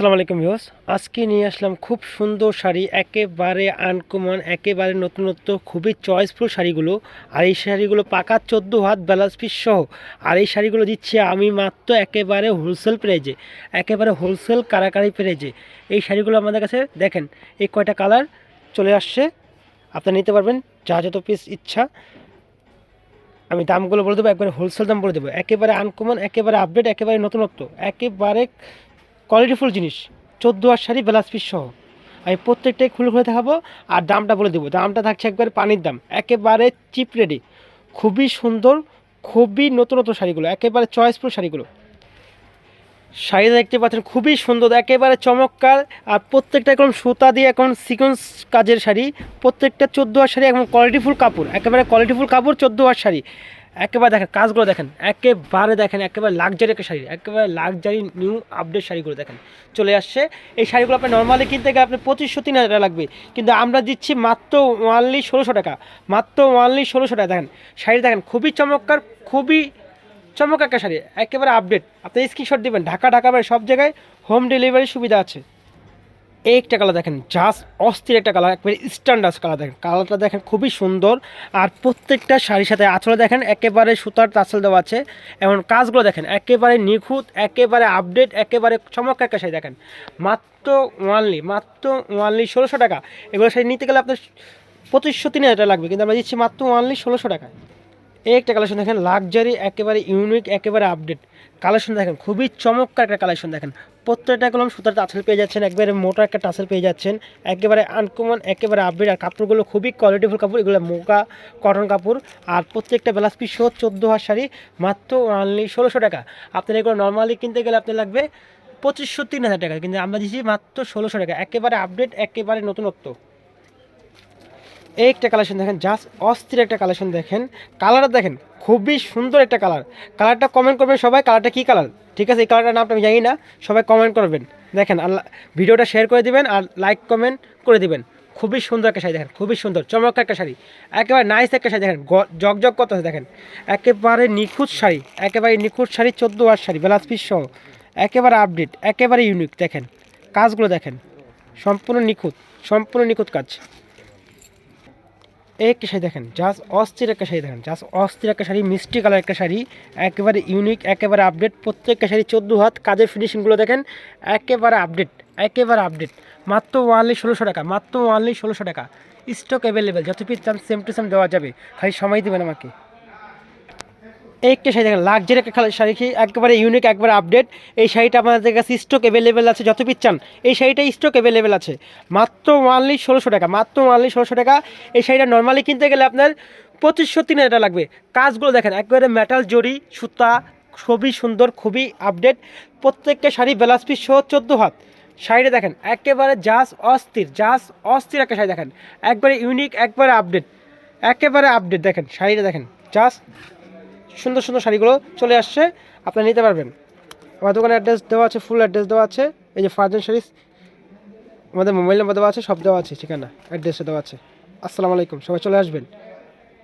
আসসালামু আলাইকুম ভিউস আজকে নিয়ে আসলাম খুব সুন্দর শাড়ি, একেবারে আনকমন একেবারে নতুনত্ব, খুবই চয়েসফুল শাড়িগুলো। আর এই শাড়িগুলো পাকা চোদ্দ হাত ব্যালান্স পিস সহ। আর এই শাড়িগুলো দিচ্ছি আমি মাত্র একেবারে হোলসেল প্রাইজে একেবারে হোলসেল কারাকারি প্রাইজে এই শাড়িগুলো আমাদের কাছে, দেখেন, এই কয়টা কালার চলে আসছে। আপনারা নিতে পারবেন, যা যত পিস ইচ্ছা। আমি দামগুলো বলে দেবো, একবারে হোলসেল দাম বলে দেবো। একেবারে আনকমন একেবারে আপডেট একেবারে নতুনত্ব। একেবারে কোয়ালিটিফুল জিনিস। চোদ্দ আর শাড়ি ব্লাউজ পিস সহ। আমি প্রত্যেকটাই খুলে খুলে দেখাবো আর দামটা বলে দেবো। দামটা থাকছে একবারে পানির দাম। একেবারে চিপ রেডি খুবই সুন্দর, খুবই নতুন নতুন শাড়িগুলো। একেবারে চয়েসফুল শাড়িগুলো। শাড়ি দেখতে পাচ্ছেন, খুবই সুন্দর, একেবারে চমৎকার। আর প্রত্যেকটা এখন সুতা দিয়ে এখন সিকোয়েন্স কাজের শাড়ি, প্রত্যেকটা চোদ্দ আর শাড়ি এখন কোয়ালিটিফুল কাপড়, একেবারে কোয়ালিটিফুল কাপড়, চোদ্দ আর শাড়ি। একেবারে দেখেন, কাজগুলো দেখেন, একেবারে দেখেন, একেবারে লাক্সারি একটা শাড়ি, একেবারে লাক্সারি নিউ আপডেট শাড়িগুলো দেখেন। চলে আসছে, এই শাড়িগুলো আপনি নর্মালি কিনতে গেলে আপনি পঁচিশশো, তিন হাজার লাগবে। কিন্তু আমরা দিচ্ছি মাত্র ওয়ানলি ষোলোশো টাকা, মাত্র ওয়ানলি ষোলোশো টাকা। দেখেন, শাড়ি দেখেন, খুবই চমৎকার, খুবই চমক একটা শাড়ি একেবারে আপডেট আপনি স্ক্রিনশট দেবেন, ঢাকা ঢাকা বাইরে সব জায়গায় হোম ডেলিভারি সুবিধা আছে। এই একটা কালার দেখেন জাস্ট অস্থির একটা কালার একবারে স্ট্যান্ডার্ড কালার দেখেন। কালারটা দেখেন খুবই সুন্দর, আর প্রত্যেকটা শাড়ির সাথে আঁচলে দেখেন, একেবারে সুতার তাছল দেওয়া আছে। এমন কাজগুলো দেখেন, একেবারে নিখুঁত, একেবারে আপডেট একেবারে চমৎকার একটা শাড়ি দেখেন। মাত্র ওয়ানলি মাত্র ওয়ানলি ষোলোশো টাকা। এগুলো শাড়ি নিতে গেলে আপনার পঁচিশশো, তিন হাজার টাকা লাগবে, কিন্তু আমরা দিচ্ছি মাত্র ওয়ানলি ষোলোশো টাকা এই একটা কালেকশন দেখেন লাক্সারি একেবারে ইউনিক একেবারে আপডেট কালেকশন দেখেন, খুবই চমৎকার একটা কালেকশন দেখেন। প্রত্যেকটা কলম সুতার টাসেল পেয়ে যাচ্ছেন, একবারে মোটা একটা টাসেল পেয়ে যাচ্ছেন, একেবারে আনকমন একেবারে আপডেট আর কাপড়গুলো খুবই কোয়ালিটিফুল কাপড়, এগুলো মোকা কটন কাপড়। আর প্রত্যেকটা বেলাস পিস সহ চোদ্দ হাজার শাড়ি, মাত্র অনলি ষোলোশো টাকা। আপনার এগুলো নর্মালি কিনতে গেলে আপনার লাগবে পঁচিশশো, তিন হাজার টাকা। কিন্তু আমরা দিচ্ছি মাত্র ষোলোশো টাকা। একেবারে আপডেট একেবারে নতুনত্ব। এই একটা কালেকশন দেখেন জাস্ট অস্থির একটা কালেকশন দেখেন। কালারটা দেখেন, খুবই সুন্দর একটা কালার কালারটা কমেন্ট করবেন সবাই কালারটা কী কালার ঠিক আছে, এই কালারটার নামটা আমি জানি না, সবাই কমেন্ট করবেন। দেখেন, আর ভিডিওটা শেয়ার করে দিবেন আর লাইক কমেন্ট করে দিবেন। খুবই সুন্দর একটা শাড়ি দেখেন, খুবই সুন্দর, চমৎকার একটা শাড়ি। একেবারে নাইস একটা শাড়ি দেখেন জগ জগ কত আছে দেখেন। একেবারে নিখুঁত শাড়ি, একেবারে নিখুঁত শাড়ি, চোদ্দ আর শাড়ি বেলাস পিস সহ। একেবারে আপডেট একেবারে ইউনিক দেখেন। কাজগুলো দেখেন, সম্পূর্ণ নিখুঁত সম্পূর্ণ নিখুঁত কাজ। একটা শাড়ি দেখেন জাস্ট অস্থির একটা শাড়ি দেখেন জাস্ট অস্থির একটা শাড়ি, মিষ্টি কালার একটা শাড়ি, একেবারে ইউনিক একেবারে আপডেট প্রত্যেকটা শাড়ি চোদ্দ হাত, কাজের ফিনিশিংগুলো দেখেন, একেবারে আপডেট একেবারে আপডেট মাত্র ওয়ানলি ষোলোশো টাকা, মাত্র ওয়ানলি ষোলোশো টাকা। স্টক অ্যাভেলেবেল যত পিস চান সেম টু সেম দেওয়া যাবে। খালি সময় দেবেন আমাকে। এই একটা শাড়ি দেখেন লাক্সারি একটা শাড়ি কি একেবারে ইউনিক একবারে আপডেট এই শাড়িটা আপনাদের কাছে স্টক অ্যাভেলেবেল আছে, যত পিস চান, এই শাড়িটা স্টক অ্যাভেলেবেল আছে। মাত্র ওয়ানলি ষোলোশো টাকা, মাত্র ওয়ানলি ষোলোশো টাকা। এই শাড়িটা নর্মালি কিনতে গেলে আপনার পঁচিশশো, তিন হাজার লাগবে। কাজগুলো দেখেন, একেবারে মেটাল জরি সুতা, খুবই সুন্দর, খুবই আপডেট প্রত্যেকটা শাড়ি বেলাস পিস সহ চোদ্দ হাত। শাড়িটা দেখেন, একেবারে জাস অস্থির জাস অস্থির একটা শাড়ি দেখেন। একবারে ইউনিক একবারে আপডেট একেবারে আপডেট দেখেন, শাড়িটা দেখেন জাস্ট সুন্দর সুন্দর শাড়িগুলো চলে আসছে আপনি নিতে পারবেন। আমার দোকানে অ্যাড্রেস দেওয়া আছে ফুল অ্যাড্রেস দেওয়া আছে, এই যে ফারজান শাড়িস, আমাদের মোবাইল নাম্বার দেওয়া আছে, সব দেওয়া আছে ঠিকানা অ্যাড্রেসে দেওয়া আছে। আসসালামু আলাইকুম, সবাই চলে আসবেন।